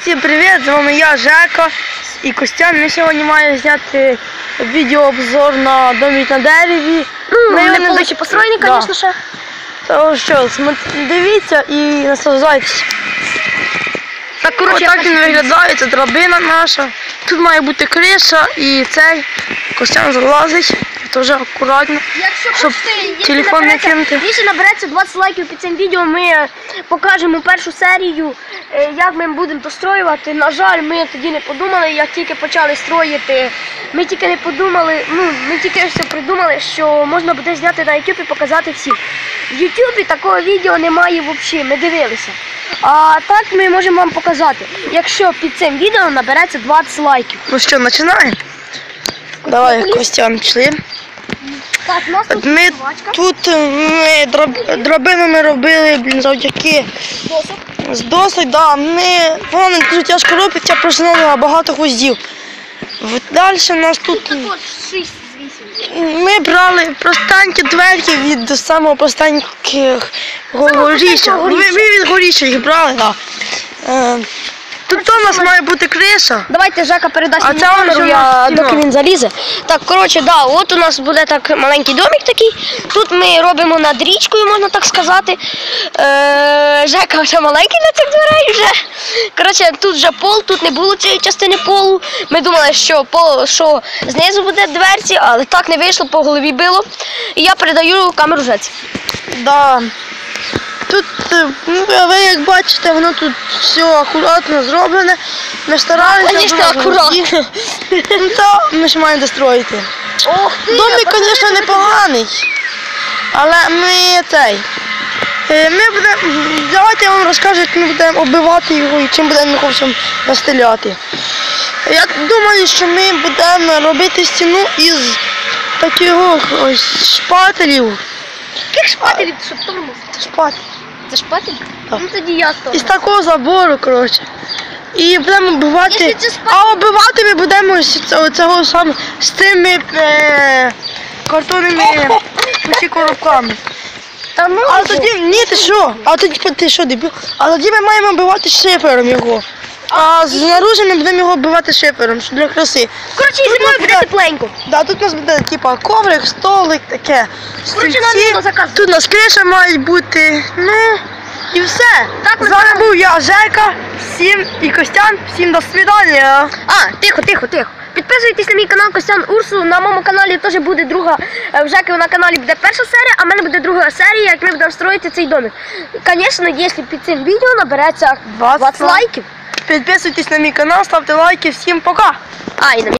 Всім привіт! З вами я, Жека і Костян. Ми сьогодні маємо зняти відеообзор на домик на дереві. Ну, Ми його не повністю док- построєний, Да. звісно, ще. То що, дивіться і наслаждайтесь. Так, коротше, Отак я він виглядає, це драбина наша. Тут має бути криша і цей Костян залазить. Теж акуратно. Якщо щоб хочете, телефон не кинути. Якщо набереться 20 лайків під цим відео, ми е, покажемо першу серію, е, як ми будемо достроювати. На жаль, ми тоді не подумали, як тільки почали строїти. Ми тільки не подумали, ну ми тільки все придумали, що можна буде зняти на YouTube і показати всім. В YouTube такого відео немає взагалі, ми дивилися. А так ми можемо вам показати, якщо під цим відео набереться 20 лайків. Ну що, починаємо? Давай, Костян, пішли. Так, у нас От Ми тут е, ми драб- драбину ми робили, блін, завдяки досок. з досок, да, ми, воно дуже тяжко робиться, просто треба багато гвоздів. Далі у нас тут Також 6 з 8. Ми брали простенькі дверки від самого простенького горіща. Ми, ми від горіща їх брали, так. Да. Е, Тут у нас має бути криша. Давайте Жека передасть А мені це камеру, вже я, наш кіно. доки він залізе. Так, коротше, да, от у нас буде так маленький домик такий. Тут ми робимо над річкою, можна так сказати. Е, Жека вже маленький для цих дверей вже. Коротше, тут вже пол, тут не було цієї частини полу. Ми думали, що пол, що знизу буде дверці, але так не вийшло, по голові било. І я передаю камеру Жеці. Да. Тут, е, ну, ви як бачите, воно тут все акуратно зроблене. Ми старалися. Багато акуратно. Ну то ми ж маємо достроїти. Домик, звісно, непоганий. Але ми цей. е, Ми будемо. Давайте я вам розкажу, як ми будемо оббивати його і чим будемо його всім настеляти. Я думаю, що ми будемо робити стіну із таких ось шпателів. Яких шпателів, щоб тормоз? Шпатель. Це шпатель? Так. Ну тоді я з Із такого забору, коротше. І будемо оббивати. Це шпатель- А оббивати ми будемо з цього, саме з тими е, картонними усі коробками. Та ну, А тоді, ні, ти що? А тоді ти що, дебіл? А тоді ми маємо оббивати шифером його. А знаружи ми будемо його оббивати шифером, що для краси. коротше, і зимою нас буде тепленько. Да, тут у нас буде типа коврик, столик, таке. Коротше, нам стільці. ніхто заказ. Тут у нас криша має бути. Ну, і все. Так, ми З вами був я, Жека, всім і Костян, всім до свидання. А, тихо, тихо, тихо. Підписуйтесь на мій канал Костян Урсу. На моєму каналі теж буде друга. е, В Жеки на каналі буде перша серія, а в мене буде друга серія, як ми будемо строїти цей домик. Звісно, якщо під цим відео набереться 20 20 лайків. Підписуйтесь на мій канал, ставте лайки, всім пока. А, і на